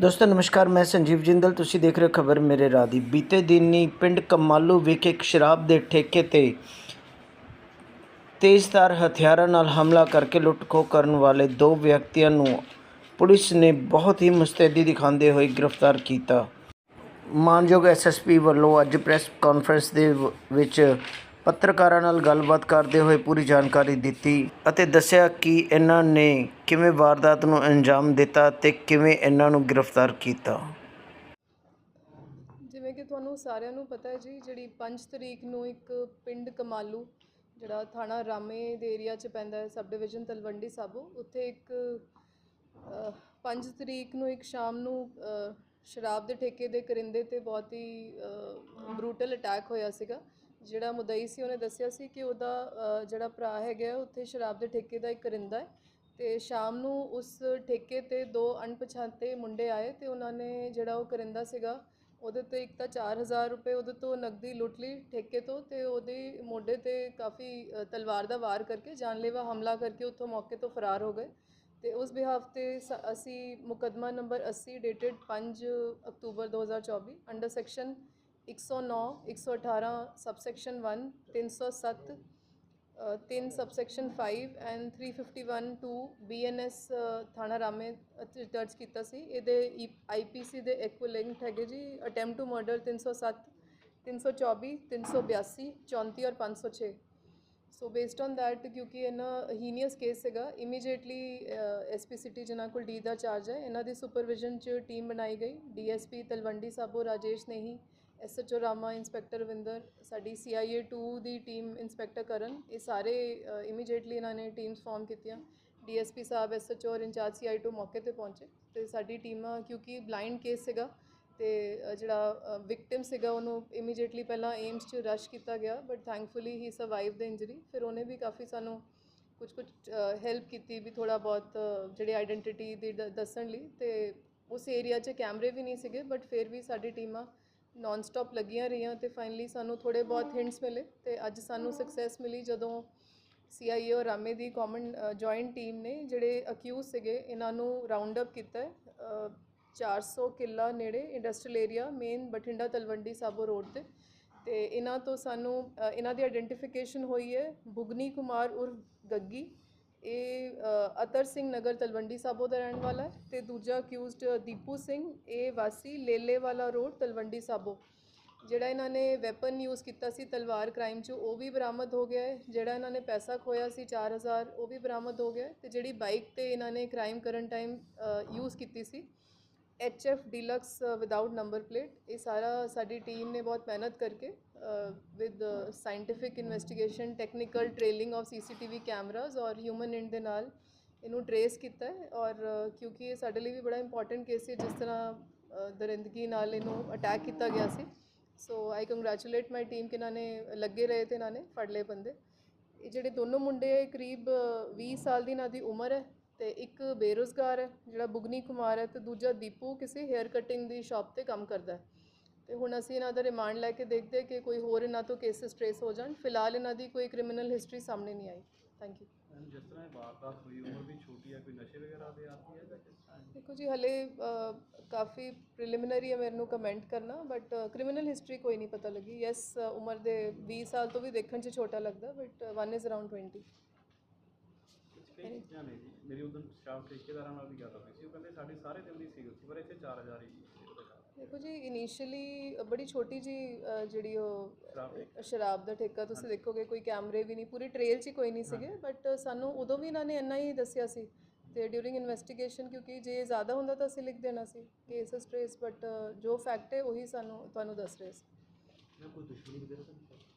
ਦੋਸਤੋ, ਨਮਸਕਾਰ, ਮੈਂ ਸੰਜੀਵ ਜਿੰਦਲ। ਤੁਸੀਂ ਦੇਖ ਰਹੇ ਹੋ ਖਬਰ ਮੇਰੇ ਰਾਹ ਦੀ। ਬੀਤੇ ਦਿਨ ਹੀ ਪਿੰਡ ਕਮਾਲੂ ਵਿਖੇ ਇੱਕ ਸ਼ਰਾਬ ਦੇ ਠੇਕੇ ਤੇ ਤੇਜ਼ਧਾਰ ਹਥਿਆਰਾਂ ਨਾਲ ਹਮਲਾ ਕਰਕੇ ਲੁੱਟ-ਖੋਹ ਕਰਨ ਵਾਲੇ ਦੋ ਵਿਅਕਤੀਆਂ ਨੂੰ ਪੁਲਿਸ ਨੇ ਬਹੁਤ ਹੀ ਮੁਸਤੈਦੀ ਦਿਖਾਉਂਦੇ ਹੋਏ ਗ੍ਰਿਫਤਾਰ ਕੀਤਾ। ਮਾਨਯੋਗ ਐਸਐਸਪੀ ਵੱਲੋਂ ਅੱਜ ਪ੍ਰੈਸ ਕਾਨਫਰੰਸ ਦੇ ਵਿੱਚ ਪੱਤਰਕਾਰਾਂ ਨਾਲ ਗੱਲਬਾਤ ਕਰਦੇ ਹੋਏ ਪੂਰੀ ਜਾਣਕਾਰੀ ਦਿੱਤੀ ਅਤੇ ਦੱਸਿਆ ਕਿ ਇਹਨਾਂ ਨੇ ਕਿਵੇਂ ਵਾਰਦਾਤ ਨੂੰ ਅੰਜਾਮ ਦਿੱਤਾ ਤੇ ਕਿਵੇਂ ਇਹਨਾਂ ਨੂੰ ਗ੍ਰਿਫਤਾਰ ਕੀਤਾ। ਜਿਵੇਂ ਕਿ ਤੁਹਾਨੂੰ ਸਾਰਿਆਂ ਨੂੰ ਪਤਾ ਹੈ ਜੀ, ਜਿਹੜੀ 5 ਤਰੀਕ ਨੂੰ ਇੱਕ ਪਿੰਡ ਕਮਾਲੂ, ਜਿਹੜਾ ਥਾਣਾ ਰਾਮੇ ਦੇ ਏਰੀਆ 'ਚ ਪੈਂਦਾ ਹੈ ਸਬ ਡਿਵੀਜ਼ਨ ਤਲਵੰਡੀ ਸਾਬੋ, ਉੱਥੇ ਇੱਕ 5 ਤਰੀਕ ਨੂੰ ਇੱਕ ਸ਼ਾਮ ਨੂੰ ਸ਼ਰਾਬ ਦੇ ਠੇਕੇ ਦੇ ਕਰਿੰਦੇ ਤੇ ਬਹੁਤ ਹੀ ਬਰੂਟਲ ਅਟੈਕ ਹੋਇਆ ਸੀਗਾ। ਜਿਹੜਾ ਮੁਦਈ ਸੀ, ਉਹਨੇ ਦੱਸਿਆ ਸੀ ਕਿ ਉਹਦਾ ਜਿਹੜਾ ਭਰਾ ਹੈਗਾ, ਉੱਥੇ ਸ਼ਰਾਬ ਦੇ ਠੇਕੇ ਦਾ ਇੱਕ ਕਰਿੰਦਾ ਹੈ ਤੇ ਸ਼ਾਮ ਨੂੰ ਉਸ ਠੇਕੇ ਤੇ ਦੋ ਅਣਪਛਾਤੇ ਮੁੰਡੇ ਆਏ ਤੇ ਉਹਨਾਂ ਨੇ ਜਿਹੜਾ ਉਹ ਕਰਿੰਦਾ ਸੀਗਾ, ਉਹਦੇ ਤੇ ਇੱਕ ਤਾਂ 4000 ਰੁਪਏ ਉਹਦੇ ਤੋਂ ਨਕਦੀ ਲੁੱਟ ਲਈ ਠੇਕੇ ਤੋਂ ਤੇ ਉਹਦੇ ਮੋਢੇ ਤੇ ਕਾਫੀ ਤਲਵਾਰ ਦਾ ਵਾਰ ਕਰਕੇ ਜਾਨਲੇਵਾ ਹਮਲਾ ਕਰਕੇ ਉੱਥੋਂ ਮੌਕੇ ਤੋਂ ਫਰਾਰ ਹੋ ਗਏ ਤੇ ਉਸ ਬਿਹਾਫ ਤੇ ਸ- ਅਸੀਂ ਮੁਕੱਦਮਾ number 80 dated 5 October 2024 under section 109 118 subsection 1 307 uh, 3 subsection 5 and 351 to BNS uh, ਥਾਣਾ ਰਾਮੇ ਦਰਜ ਕੀਤਾ ਸੀ। ਇਹਦੇ ਆਈਪੀਸੀ ਦੇ ਇਕੁਇਵਲੈਂਟ ਹੈਗੇ ਜੀ ਅਟੈਂਪਟ ਟੂ ਮਰਡਰ 307 324 382 34 ਔਰ 506 ਸੋ ਬੇਸਡ ਔਨ ਦੈਟ ਕਿਉਂਕਿ ਇਹਨਾਂ ਹੀਨੀਅਸ ਕੇਸ ਸੀਗਾ ਇਮੀਡੀਏਟਲੀ ਐਸਪੀ ਸਿਟੀ ਜਿਨ੍ਹਾਂ ਕੋਲ ਡੀ ਦਾ ਚਾਰਜ ਹੈ ਇਹਨਾਂ ਦੀ ਸੁਪਰਵਿਜ਼ਨ 'ਚ ਟੀਮ ਬਣਾਈ ਗਈ। DSP Talwandi Sabo Rajesh Nehi SHO Rama inspector Ravinder ਸਾਡੀ ਸੀਆਈਏ 2 ਦੀ ਟੀਮ ਇੰਸਪੈਕਟਰ ਕਰਨ, ਇਹ ਸਾਰੇ ਇਮੀਡੀਏਟਲੀ ਇਹਨਾਂ ਨੇ ਟੀਮਸ ਫਾਰਮ ਕੀਤੀਆਂ। ਡੀਐਸਪੀ ਸਾਹਿਬ ਐਸਐਚਓ ਔਰ ਇੰਚਾਰਜ ਸੀਆਈ 2 ਮੌਕੇ ਤੇ ਪਹੁੰਚੇ। ਤੇ ਸਾਡੀ ਟੀਮਾਂ ਕਿਉਂਕਿ ਬਲਾਈਂਡ ਕੇਸ ਸੀਗਾ, ਤੇ ਜਿਹੜਾ ਵਿਕਟਿਮ ਸੀਗਾ, ਉਹਨੂੰ ਇਮੀਡੀਏਟਲੀ ਪਹਿਲਾਂ ਏਮਸ 'ਚ ਰਸ਼ ਕੀਤਾ ਗਿਆ but thankfully he survive the injury ਫਿਰ ਉਹਨੇ ਵੀ ਕਾਫੀ ਸਾਨੂੰ ਕੁਝ ਕੁਝ ਹੈਲਪ ਕੀਤੀ ਵੀ ਥੋੜਾ ਬਹੁਤ ਜਿਹੜੇ ਆਇਡੈਂਟੀਟੀ ਦੀ ਦ- ਦੱਸਣ ਲਈ। ਤੇ ਉਸ ਏਰੀਆ 'ਚ ਕੈਮਰੇ ਵੀ ਨਹੀਂ ਸੀਗੇ ਬਟ ਫਿਰ ਵੀ ਸਾਡੀ ਟੀਮਾਂ ਨਾਨ ਸਟਾਪ ਲੱਗੀਆਂ ਰਹੀਆਂ ਤੇ ਫਾਈਨਲੀ ਸਾਨੂੰ ਥੋੜੇ ਬਹੁਤ ਹਿੰਟਸ ਮਿਲੇ ਤੇ ਅੱਜ ਸਾਨੂੰ ਸਕਸੈਸ ਮਿਲੀ ਜਦੋਂ ਸੀਆਈਏ ਔਰ ਰਾਮੇ ਦੀ ਕਾਮਨ ਜੁਆਇੰਟ ਟੀਮ ਨੇ ਜਿਹੜੇ ਅਕਿਊਜ਼ ਸੀਗੇ ਇਹਨਾਂ ਨੂੰ ਰਾਉਂਡ ਅਪ ਕੀਤਾ ਹੈ। ਅ, 400 ਕਿੱਲਾ ਨੇੜੇ industrial area main Bathinda Talwandi Sabo road ਤੇ। ਤੇ ਇਹਨਾਂ ਤੋਂ ਸਾਨੂੰ ਅ, ਇਹਨਾਂ ਦੀ ਆਇਡੈਂਟੀਫਿਕੇਸ਼ਨ ਹੋਈ ਹੈ। ਬੁਗਨੀ ਕੁਮਾਰ ਉਰਫ ਗੱਗੀ। ਇਹ ਅਤਰ ਸਿੰਘ ਨਗਰ ਤਲਵੰਡੀ ਸਾਬੋ ਦਾ ਰਹਿਣ ਵਾਲਾ ਹੈ ਤੇ ਦੂਜਾ ਅਕਿਊਜ਼ਡ ਦੀਪੂ ਸਿੰਘ, ਇਹ ਵਾਸੀ ਲੇਲੇ ਵਾਲਾ ਰੋਡ ਤਲਵੰਡੀ ਸਾਬੋ। ਜਿਹੜਾ ਇਹਨਾਂ ਨੇ ਵੈਪਨ ਯੂਜ਼ ਕੀਤਾ ਸੀ ਤਲਵਾਰ ਕ੍ਰਾਈਮ 'ਚ, ਉਹ ਵੀ ਬਰਾਮਦ ਹੋ ਗਿਆ ਹੈ। ਜਿਹੜਾ ਇਹਨਾਂ ਨੇ ਪੈਸਾ ਖੋਇਆ ਸੀ 4000 ਉਹ ਵੀ ਬਰਾਮਦ ਹੋ ਗਿਆ ਹੈ ਤੇ ਜਿਹੜੀ ਬਾਈਕ ਤੇ ਇਹਨਾਂ ਨੇ ਕ੍ਰਾਈਮ ਕਰਨ ਟਾਈਮ ਯੂਜ਼ ਕੀਤੀ ਸੀ HF deluxe without number plate ਇਹ ਸਾਰਾ ਸਾਡੀ ਟੀਮ ਨੇ ਬਹੁਤ ਮਿਹਨਤ ਕਰਕੇ with scientific investigation technical trailing of CCTV cameras ਔਰ ਹਿਊਮਨ ਇੰਡ ਦੇ ਨਾਲ ਇਹਨੂੰ ਟਰੇਸ ਕੀਤਾ ਹੈ ਔਰ uh, ਕਿਉਂਕਿ ਇਹ ਸਾਡੇ ਲਈ ਵੀ ਬੜਾ ਇੰਪੋਰਟੈਂਟ ਕੇਸ ਹੈ ਜਿਸ ਤਰ੍ਹਾਂ uh, ਦਰਿੰਦਗੀ ਨਾਲ ਇਹਨੂੰ ਅਟੈਕ ਕੀਤਾ ਗਿਆ ਸੀ। ਸੋ ਆਈ ਕੰਗ੍ਰੈਚੁਲੇਟ ਮਾਈ ਟੀਮ ਕਿ ਇਹਨਾਂ ਨੇ ਲੱਗੇ ਰਹੇ ਤੇ ਇਹਨਾਂ ਨੇ ਫੜ ਲਏ ਬੰਦੇ। ਇਹ ਜਿਹੜੇ ਦੋਨੋਂ ਮੁੰਡੇ ਕਰੀਬ uh, ਅ, 20 ਸਾਲ ਦੀ ਇਹਨਾਂ ਦੀ ਉਮਰ ਹੈ। ਤੇ ਇੱਕ ਬੇਰੁਜ਼ਗਾਰ ਹੈ ਜਿਹੜਾ ਬੁਗਨੀ ਕੁਮਾਰ ਹੈ ਤੇ ਦੂਜਾ ਦੀਪੂ ਕਿਸੇ ਹੈਅਰ ਕਟਿੰਗ ਦੀ ਸ਼ਾਪ ਤੇ ਕੰਮ ਕਰਦਾ ਹੈ। ਤੇ ਹੁਣ ਅਸੀਂ ਇਹਨਾਂ ਦਾ ਰਿਮਾਂਡ ਲੈ ਕੇ ਦੇਖਦੇ ਕਿ ਕੋਈ ਹੋਰ ਇਹਨਾਂ ਤੋਂ ਕੇਸਿਸ ਟ੍ਰੇਸ ਹੋ ਜਾਣ। ਫਿਲਹਾਲ ਇਹਨਾਂ ਦੀ ਕੋਈ ਕ੍ਰਿਮੀਨਲ ਹਿਸਟਰੀ ਸਾਹਮਣੇ ਨਹੀਂ ਆਈ। ਥੈਂਕ ਯੂ ਮੈਮ ਜਿਸ ਤਰ੍ਹਾਂ ਇਹ ਵਾਰਦਾਤ ਹੋਈ ਉਮਰ ਵੀ ਛੋਟੀ ਹੈ ਕੋਈ ਨਸ਼ੇ ਵਗੈਰਾ ਦੇ ਆਦੀ ਹੈ ਜਾਂ ਕਿਸ ਤਰ੍ਹਾਂ? ਹੈ? ਦੇਖੋ ਜੀ ਹਲੇ ਕਾਫੀ ਪ੍ਰੀਲਿਮਿਨਰੀ ਹੈ ਮੈਨੂੰ ਕਮੈਂਟ ਕਰਨਾ ਬਟ ਕ੍ਰਿਮੀਨਲ ਹਿਸਟਰੀ ਕੋਈ ਨਹੀਂ ਪਤਾ ਲੱਗੀ। ਯੈਸ ਉਮਰ ਦੇ 20 ਸਾਲ ਤੋਂ ਵੀ ਦੇਖਣ 'ਚ ਛੋਟਾ ਲੱਗਦਾ ਬਟ ਵਨ ਇਜ਼ ਅਰਾਊਂਡ 20 ਕਈ ਚੀਜ਼ਾਂ ਨੇ ਜੀ ਮੇਰੀ ਉਦੋਂ ਸ਼ਾਪ ਠੇਕੇਦਾਰਾਂ ਨਾਲ ਵੀ ਗੱਲ ਹੋਈ ਸੀ ਉਹ ਕਹਿੰਦੇ ਸਾਡੀ ਸਾਰੇ ਦਿਨ ਦੀ ਸੀ ਉੱਥੇ ਪਰ ਇੱਥੇ 4000 ਹੀ ਸੀ ਉਹਦੇ ਨਾਲ। ਦੇਖੋ ਜੀ ਇਨੀਸ਼ੀਅਲੀ ਬੜੀ ਛੋਟੀ ਜੀ ਜਿਹੜੀ ਉਹ ਸ਼ਰਾਬ ਠੇਕੇ। ਸ਼ਰਾਬ ਦਾ ਠੇਕਾ ਤੁਸੀਂ ਦੇਖੋਗੇ ਕੋਈ ਕੈਮਰੇ ਵੀ ਨਹੀਂ ਪੂਰੀ ਟ੍ਰੇਲ 'ਚ ਹੀ ਕੋਈ ਨਹੀਂ ਸੀਗੇ ਬਟ ਸਾਨੂੰ ਉਦੋਂ ਵੀ ਇਹਨਾਂ ਨੇ ਇੰਨਾ ਹੀ ਦੱਸਿਆ ਸੀ ਤੇ ਡਿਊਰਿੰਗ ਇਨਵੈਸਟੀਗੇਸ਼ਨ ਕਿਉਂਕਿ ਜੇ ਜ਼ਿਆਦਾ ਹੁੰਦਾ ਤਾਂ ਅਸੀਂ ਲਿਖ ਦੇਣਾ ਸੀ ਕੇਸਸ ਟ੍ਰੇਸ ਬਟ ਜੋ ਫੈਕਟ ਹੈ ਉਹੀ ਸਾਨੂੰ ਤੁਹਾਨੂੰ ਦੱਸ ਰਹੇ ਸੀ ਮੈਂ ਕੋਈ ਦੁਸ਼ਮਣੀ ਵਗੈਰਾ ਤਾਂ ਨਹੀਂ ਸੀ?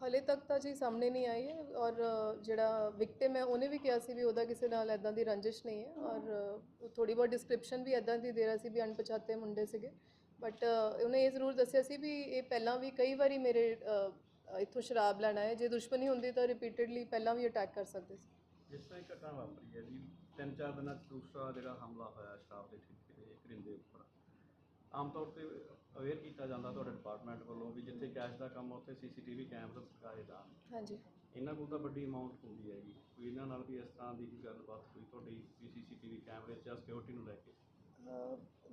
ਹਲੇ ਤੱਕ ਤਾਂ ਜੀ ਸਾਹਮਣੇ ਨਹੀਂ ਆਈ ਹੈ ਔਰ ਜਿਹੜਾ ਵਿਕਟਿਮ ਹੈ, ਉਹਨੇ ਵੀ ਕਿਹਾ ਸੀ ਵੀ ਉਹਦਾ ਕਿਸੇ ਨਾਲ ਐਦਾਂ ਦੀ ਰੰਜਿਸ਼ ਨਹੀਂ ਹੈ ਔਰ ਥੋੜੀ ਬਹੁਤ ਡਿਸਕ੍ਰਿਪਸ਼ਨ ਵੀ ਐਦਾਂ ਦੀ ਦੇ ਰਿਹਾ ਸੀ ਵੀ ਅਣਪਛਾਤੇ ਮੁੰਡੇ ਸੀਗੇ। ਬਟ ਉਹਨੇ ਇਹ ਜ਼ਰੂਰ ਦੱਸਿਆ ਸੀ ਵੀ ਇਹ ਪਹਿਲਾਂ ਵੀ ਕਈ ਵਾਰੀ ਮੇਰੇ ਇੱਥੋਂ ਸ਼ਰਾਬ ਲੈਣਾ ਹੈ ਜੇ ਦੁਸ਼ਮਣੀ ਹੁੰਦੀ ਤਾਂ ਰਿਪੀਟਿਡਲੀ ਪਹਿਲਾਂ ਵੀ ਅਟੈਕ ਕਰ ਸਕਦੇ ਸੀ। ਜਿਸ ਤਰ੍ਹਾਂ ਘਟਨਾ ਵਾਪਰੀ ਹੈ ਜੀ, ਤਿੰਨ ਚਾਰ ਦਿਨਾਂ 'ਚ ਦੂਸਰਾ ਜਿਹੜਾ ਹਮਲਾ ਹੋਇਆ ਸ਼ਰਾਬ ਦੇ ਠੇਕੇ ਦੇ ਕਰਿੰਦੇ ਉੱਪਰ। ਆਮ ਤੌਰ ਤੇ ਅਵੇਅਰ ਕੀਤਾ ਜਾਂਦਾ ਤੁਹਾਡੇ ਡਿਪਾਰਟਮੈਂਟ ਵੱਲੋਂ ਵੀ ਜਿੱਥੇ ਕੈਸ਼ ਦਾ ਕੰਮ ਆ, ਉੱਥੇ ਸੀਸੀਟੀਵੀ ਕੈਮਰਾ ਲਗਾਏ ਜਾਣ ਹਾਂਜੀ। ਇਹਨਾਂ ਕੋਲ ਤਾਂ ਵੱਡੀ ਅਮਾਉਂਟ ਹੁੰਦੀ ਹੈਗੀ ਕੋਈ ਇਹਨਾਂ ਨਾਲ ਵੀ ਇਸ ਤਰ੍ਹਾਂ ਦੀ ਕੋਈ ਗੱਲਬਾਤ ਕੋਈ ਤੁਹਾਡੀ ਸੀਸੀਟੀਵੀ ਕੈਮਰੇ ਜਾਂ ਸਿਕਿਉਰਿਟੀ ਨੂੰ ਲੈ ਕੇ।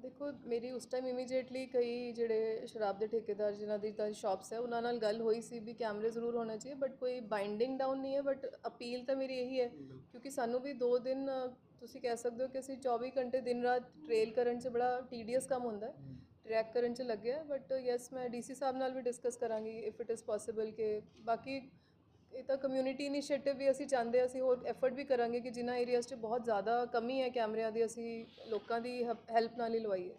ਦੇਖੋ ਮੇਰੀ ਉਸ ਟਾਈਮ ਇਮੀਡੀਏਟਲੀ ਕਈ ਜਿਹੜੇ ਸ਼ਰਾਬ ਦੇ ਠੇਕੇਦਾਰ ਜਿਨ੍ਹਾਂ ਦੀ ਤਾਂ ਸ਼ਾਪਸ ਹੈ ਉਹਨਾਂ ਨਾਲ ਗੱਲ ਹੋਈ ਸੀ ਵੀ ਕੈਮਰੇ ਜ਼ਰੂਰ ਹੋਣਾ ਚਾਹੀਏ ਬਟ ਕੋਈ ਬਾਈਂਡਿੰਗ ਡਾਊਨ ਨਹੀਂ ਹੈ ਬਟ ਅਪੀਲ ਤਾਂ ਮੇਰੀ ਇਹੀ ਹੈ। ਕਿਉਂਕਿ ਸਾਨੂੰ ਵੀ 2 ਦਿਨ ਤੁਸੀਂ ਕਹਿ ਸਕਦੇ ਹੋ ਕਿ ਅਸੀਂ 24 ਘੰਟੇ ਦਿਨ ਰਾਤ ਟ੍ਰੇਲ ਕਰਨ 'ਚ ਬੜਾ ਟੀਡੀਅਸ ਕੰਮ ਹੁੰਦਾ ਹੈ। ਟਰੈਕ ਕਰਨ 'ਚ ਲੱਗਿਆ ਬਟ ਯੈਸ ਮੈਂ ਡੀਸੀ ਸਾਹਿਬ ਨਾਲ ਵੀ ਡਿਸਕਸ ਕਰਾਂਗੀ ਇਫ ਇਟ ਇਜ਼ ਪੋਸੀਬਲ ਕਿ ਬਾਕੀ ਇਹ ਤਾਂ ਕਮਿਊਨਿਟੀ ਇਨੀਸ਼ੀਏਟਿਵ ਵੀ ਅਸੀਂ ਚਾਹੁੰਦੇ ਅਸੀਂ ਹੋਰ ਐਫਰਟ ਵੀ ਕਰਾਂਗੇ ਕਿ ਜਿਨ੍ਹਾਂ ਏਰੀਆਜ਼ 'ਚ ਬਹੁਤ ਜ਼ਿਆਦਾ ਕਮੀ ਹੈ ਕੈਮਰਿਆਂ ਦੀ ਅਸੀਂ ਲੋਕਾਂ ਦੀ ਹੈਲਪ ਨਾਲ ਹੀ ਲਵਾਈਏ।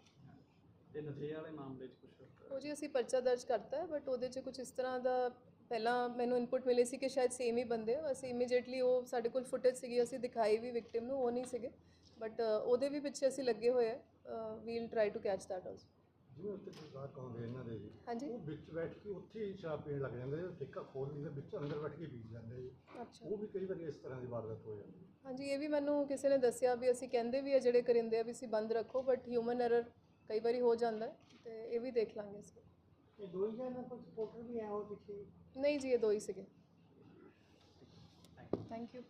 ਤੇ ਨਸ਼ੇ ਵਾਲੇ ਮਾਮਲੇ 'ਚ ਕੁਝ ਉਹ ਜੀ ਅਸੀਂ ਪਰਚਾ ਦਰਜ ਕਰਤਾ ਹੈ ਬਟ ਉਹਦੇ 'ਚ ਕੁਝ ਇਸ ਤਰ੍ਹਾਂ ਦਾ ਪਹਿਲਾਂ ਮੈਨੂੰ ਇਨਪੁਟ ਮਿਲੇ ਸੀ ਕਿ ਸ਼ਾਇਦ ਸੇਮ ਹੀ ਬੰਦੇ ਆ। ਅਸੀਂ ਇਮੀਡੀਏਟਲੀ ਉਹ ਸਾਡੇ ਕੋਲ ਫੁਟੇਜ ਸੀਗੀ ਅਸੀਂ ਦਿਖਾਈ ਵੀ ਵਿਕਟਿਮ ਨੂੰ ਉਹ ਨਹੀਂ ਸੀਗੇ। ਬਟ ਉਹਦੇ ਵੀ ਪਿੱਛੇ ਅਸੀਂ ਲੱਗੇ ਹੋਏ ਆ। We'll try to catch that also ਜਿਵੇਂ ਉੱਥੇ ਸਰਕਾਰ ਕਹਾਉਂਦੇ ਇਹਨਾਂ ਦੇ ਜੀ? ਹਾਂਜੀ। ਉਹ ਵਿੱਚ ਬੈਠ ਕੇ ਉੱਥੇ ਹੀ ਸ਼ਰਾਬ ਪੀਣ ਲੱਗ ਜਾਂਦੇ ਨੇ ਠੇਕਾ ਖੋਲ ਦਿੰਦੇ ਵਿੱਚ ਅੰਦਰ ਬੈਠ ਕੇ ਪੀ ਜਾਂਦੇ ਜੀ। ਅੱਛਾ। ਉਹ ਵੀ ਕਈ ਵਾਰੀ ਇਸ ਤਰ੍ਹਾਂ ਦੀ ਵਾਰਦਾਤ ਹੋ ਜਾਂਦੀ ਹੈ। ਹਾਂਜੀ ਇਹ ਵੀ ਮੈਨੂੰ ਕਿਸੇ ਨੇ ਦੱਸਿਆ ਵੀ ਅਸੀਂ ਕਹਿੰਦੇ ਵੀ ਆ ਜਿਹੜੇ ਕਰਿੰਦੇ ਆ ਵੀ ਅਸੀਂ ਬੰਦ ਰੱਖੋ ਬਟ ਹਿਊਮਨ ਐਰਰ ਕਈ ਵਾਰੀ ਹੋ ਜਾਂਦਾ ਤੇ ਇਹ ਵੀ ਦੇਖ ਲਾਂਗੇ ਅਸੀਂ ਇਹ ਦੋ ਹੀ ਜਣਾ ਕੋਈ ਸਪੋਰਟਰ ਵੀ ਆਇਆ ਉਹ ਪਿੱਛੇ? ਨਹੀਂ ਜੀ ਇਹ ਦੋ ਹੀ ਸੀਗੇ ਥੈਂਕ ਯੂ